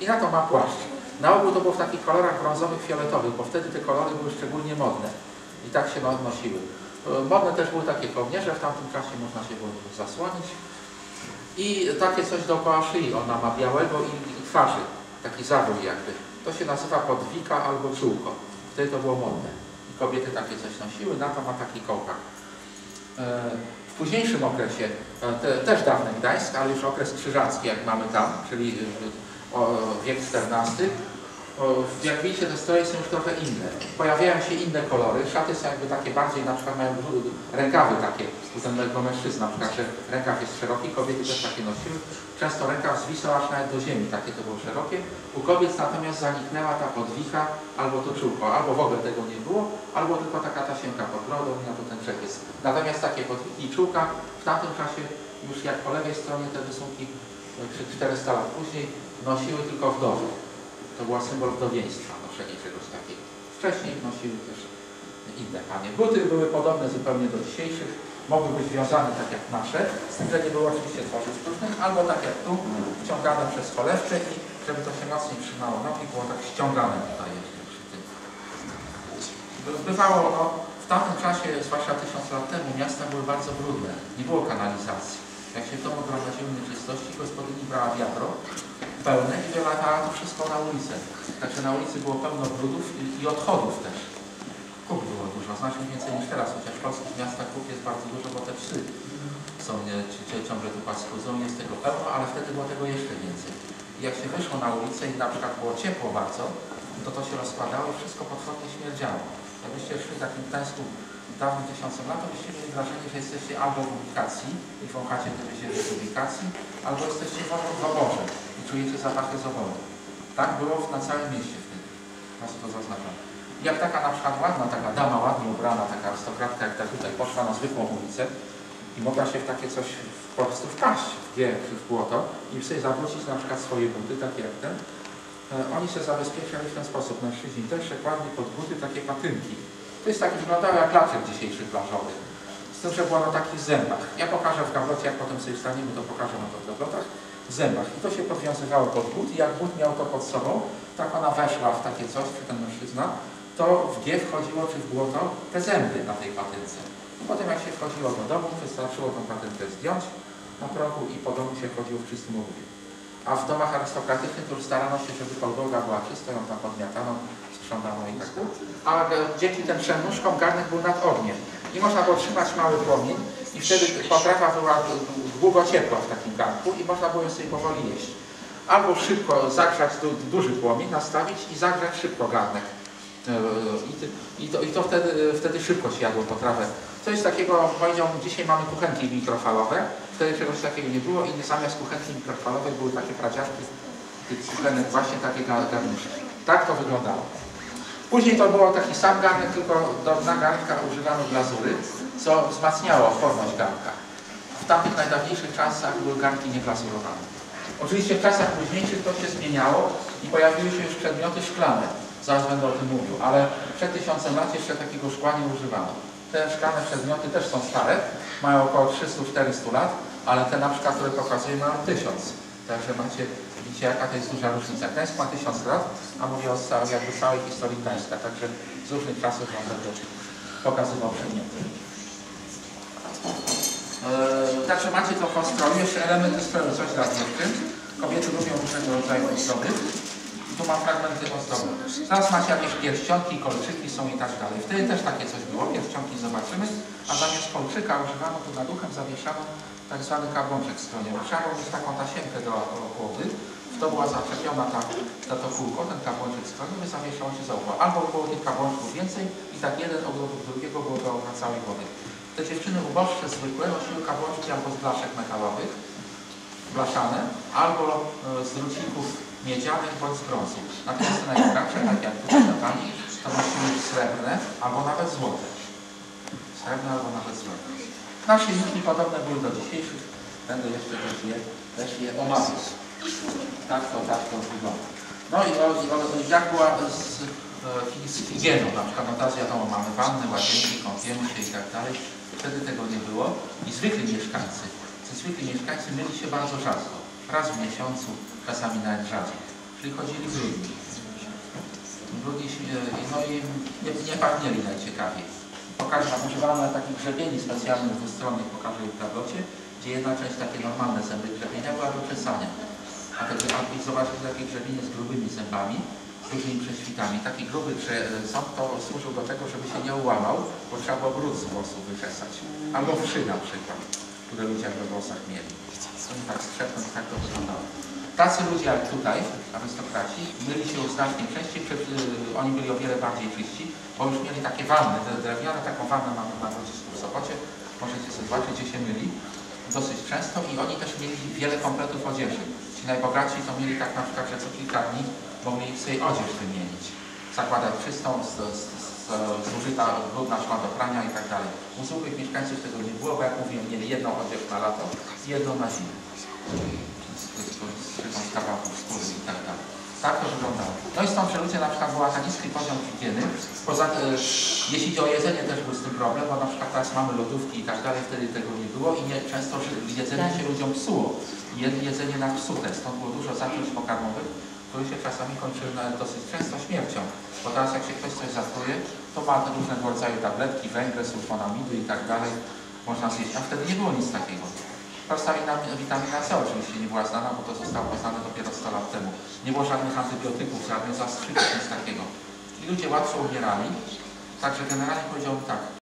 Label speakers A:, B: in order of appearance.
A: I na to ma płaszcz. Na ogół to było w takich kolorach brązowych, fioletowych, bo wtedy te kolory były szczególnie modne. I tak się nosiły. E, modne też były takie kołnierze, w tamtym czasie można się było zasłonić. I takie coś dookoła szyi. Ona ma białego i, i twarzy. Taki zawój jakby. To się nazywa podwika albo czółko. Wtedy to było modne. I kobiety takie coś nosiły, na to ma taki kołpak. E, w późniejszym okresie, e, te, też dawny Gdańsk, ale już okres krzyżacki, jak mamy tam, czyli wiek XIV, jak widzicie, te stroje są już trochę inne. Pojawiają się inne kolory. Szaty są jakby takie bardziej, na przykład mają rękawy takie. U tego mężczyzna, na przykład, że rękaw jest szeroki, kobiety też takie nosiły. Często rękaw zwisał aż nawet do ziemi, takie to było szerokie. U kobiet natomiast zaniknęła ta podwicha albo to czółko. Albo w ogóle tego nie było, albo tylko taka tasiemka pod brodą i to ten czek jest. Natomiast takie podwiki i czółka w tamtym czasie już jak po lewej stronie te rysunki 400 lat później nosiły tylko wdowy. To była symbol wdowieństwa, noszenie czegoś takiego. Wcześniej nosiły też inne panie. Buty były podobne zupełnie do dzisiejszych. Mogły być wiązane tak jak nasze, z tym, że nie było oczywiście twarzy sztucznych, albo tak jak tu, wciągane przez cholewcze i żeby to się mocniej trzymało nogi, było tak ściągane tutaj jeszcze przy tym. Bywało no, w tamtym czasie, zwłaszcza tysiąc lat temu, miasta były bardzo brudne. Nie było kanalizacji. Jak się w domu gromadziły nieczystości, gospodyni brała wiadro pełne i wylatała to wszystko na ulicę. Także na ulicy było pełno brudów i, i odchodów też. Kup było dużo, znacznie więcej niż teraz, chociaż w polskich miastach kup jest bardzo dużo, bo te psy są nie, ciągle tu paskudzą, jest tego pełno, ale wtedy było tego jeszcze więcej. I jak się wyszło na ulicę i na przykład było ciepło bardzo, to to się rozkładało i wszystko potwornie śmierdziało. Jakbyście szli takim Gdańsku dawnym tysiącem lat, byście mieli wrażenie, że jesteście albo w ubikacji i wąchacie te wyzięcie z ubikacji, albo jesteście w oborze i czujecie zapachy z oboru. Tak było na całym mieście wtedy. Was to zaznaczam. Jak taka na przykład ładna, taka dama ładnie ubrana, taka arystokratka, jak ta tutaj poszła na zwykłą ulicę i mogła się w takie coś po prostu wpaść w G czy w błoto i sobie zawrócić na przykład swoje buty, takie jak ten, e, oni się zabezpieczali w ten sposób. Mężczyźni też kładli pod buty takie patynki to jest taki, wyglądał jak laczek dzisiejszych plażowy. Z tym, że było na takich zębach. Ja pokażę w gablocie, jak potem sobie wstaniemy, to pokażę na to w gablotach. Zębach. I to się podwiązywało pod but i jak but miał to pod sobą, tak ona weszła w takie coś, czy ten mężczyzna, to w G wchodziło, czy w błoto, te zęby na tej patynce. I potem jak się wchodziło do domu, wystarczyło tą patynkę zdjąć na progu i po domu się chodziło w czystym obuwiu. A w domach arystokratycznych to już starano się, żeby podłoga była czysta, ją tam podmiatano, sprzątano i tak A dzięki tym trzem nóżkom garnek był nad ogniem. I można było trzymać mały płomień i wtedy potrawa była długo ciepła w takim garnku i można było sobie powoli jeść. Albo szybko zagrzać duży płomień, nastawić i zagrzać szybko garnek. E, I to, i to wtedy, wtedy szybko się jadło potrawę. Coś takiego, powiedziałbym, dzisiaj mamy kuchenki mikrofalowe, wtedy czegoś takiego nie było i zamiast kuchenki mikrofalowej były takie pradziaszki tych kuchenek, właśnie takie garnusze. Tak to wyglądało. Później to było taki sam garnek, tylko do garnka używano glazury, co wzmacniało odporność garnka. W tamtych najdawniejszych czasach były garnki nieglazurowane. Oczywiście w czasach późniejszych to się zmieniało i pojawiły się już przedmioty szklane. Zaraz będę o tym mówił, ale przed tysiącem lat jeszcze takiego szkła nie używano. Te szklane przedmioty też są stare, mają około 300-400 lat, ale te na przykład, które pokazuję, mają 1000. Także macie Widzicie, jaka to jest duża różnica. Gdańsk ma tysiąc lat, a mówię o całej, jakby całej historii Gdańska. Także z różnych czasów Wam będę pokazywał przedmioty. Yy, także macie to po stroju, jeszcze elementy stroju, coś dla dziewczyn. Kobiety lubią różnego rodzaju ozdoby. Tu mam fragmenty ozdoby. Teraz macie jakieś pierścionki, kolczyki są i tak dalej. Wtedy też takie coś było, pierścionki zobaczymy, a zamiast kolczyka używano tu nad uchem, zawieszano tak zwany karbączek stroniowy. Trzeba było mieć taką tasiemkę do głowy, w to była zaczepiona ta, ta to kółko, ten karbączek stroniowy zawieszał się za ucho. Albo było tych więcej i tak jeden obok drugiego było do na całej głowy. Te dziewczyny uboższe zwykłe nosiły karbączki albo z blaszek metalowych, blaszane, albo e, z drucików miedzianych bądź brązu. Natomiast te tak jak tutaj na pani, to nosiły srebrne albo nawet złote. Srebrne albo nawet złote. Nasze silniki podobne były do dzisiejszych. Będę jeszcze też je, też je omawiać. Tak to, tak to wygląda. No i o, o, jak była z, e, z higieną, na przykład no teraz wiadomo, mamy wanny, łazienki, kąpiemy się i tak dalej. Wtedy tego nie było. I zwykli mieszkańcy, zwykli mieszkańcy myli się bardzo rzadko. Raz w miesiącu, czasami nawet rzadziej. czyli chodzili brudni. Brudni, no i nie, nie pachnieli najciekawiej. Pokażę, Wam, używano takich grzebieni specjalnych dwustronnych, pokażę ich w tablocie, gdzie jedna część, takie normalne zęby grzebienia była do czesania. A te, a i zobaczcie takie grzebienie z grubymi zębami, z dużymi prześwitami. Taki gruby ząb to służył do tego, żeby się nie ułamał, bo trzeba było brud z włosów wyczesać. Albo wszy na przykład, które ludzie we włosach mieli. Oni tak strzepnąć, tak to wyglądało. Tacy ludzie jak tutaj, arystokraci, myli się znacznie częściej, przed, y, oni byli o wiele bardziej czyści, bo już mieli takie wanny, drewniane, taką wannę mamy na Grodzisku w Sopocie, możecie sobie zobaczyć, gdzie się myli, dosyć często i oni też mieli wiele kompletów odzieży. Ci najbogatsi to mieli tak na przykład, że co kilka dni mogli sobie odzież wymienić. Zakładać czystą, z, z, z, zużyta, brudna szła do prania i tak dalej. U zwykłych mieszkańców tego nie było, bo jak mówiłem, mieli jedną odzież na lato i jedną na zimę. Z, kawałków skóry i tak dalej. Tak to wyglądało. No i stąd, że ludzie na przykład była tak niski poziom higieny. Poza e, jeśli chodzi o jedzenie też był z tym problem, bo na przykład teraz mamy lodówki i tak dalej, wtedy tego nie było i nie, często jedzenie się ludziom psuło. Jedzenie na psute, stąd było dużo zacząć pokarmowych, które się czasami kończyły nawet dosyć często śmiercią. Bo teraz jak się ktoś coś zatruje, to ma różnego rodzaju tabletki, węgle, sulfonamidy i tak dalej, można zjeść. A wtedy nie było nic takiego. Prosta witamina C oczywiście nie była znana, bo to zostało poznane dopiero 100 lat temu. Nie było żadnych antybiotyków, żadnych zastrzyków, nic takiego. I ludzie łatwo umierali. Także generalnie powiedziałbym tak,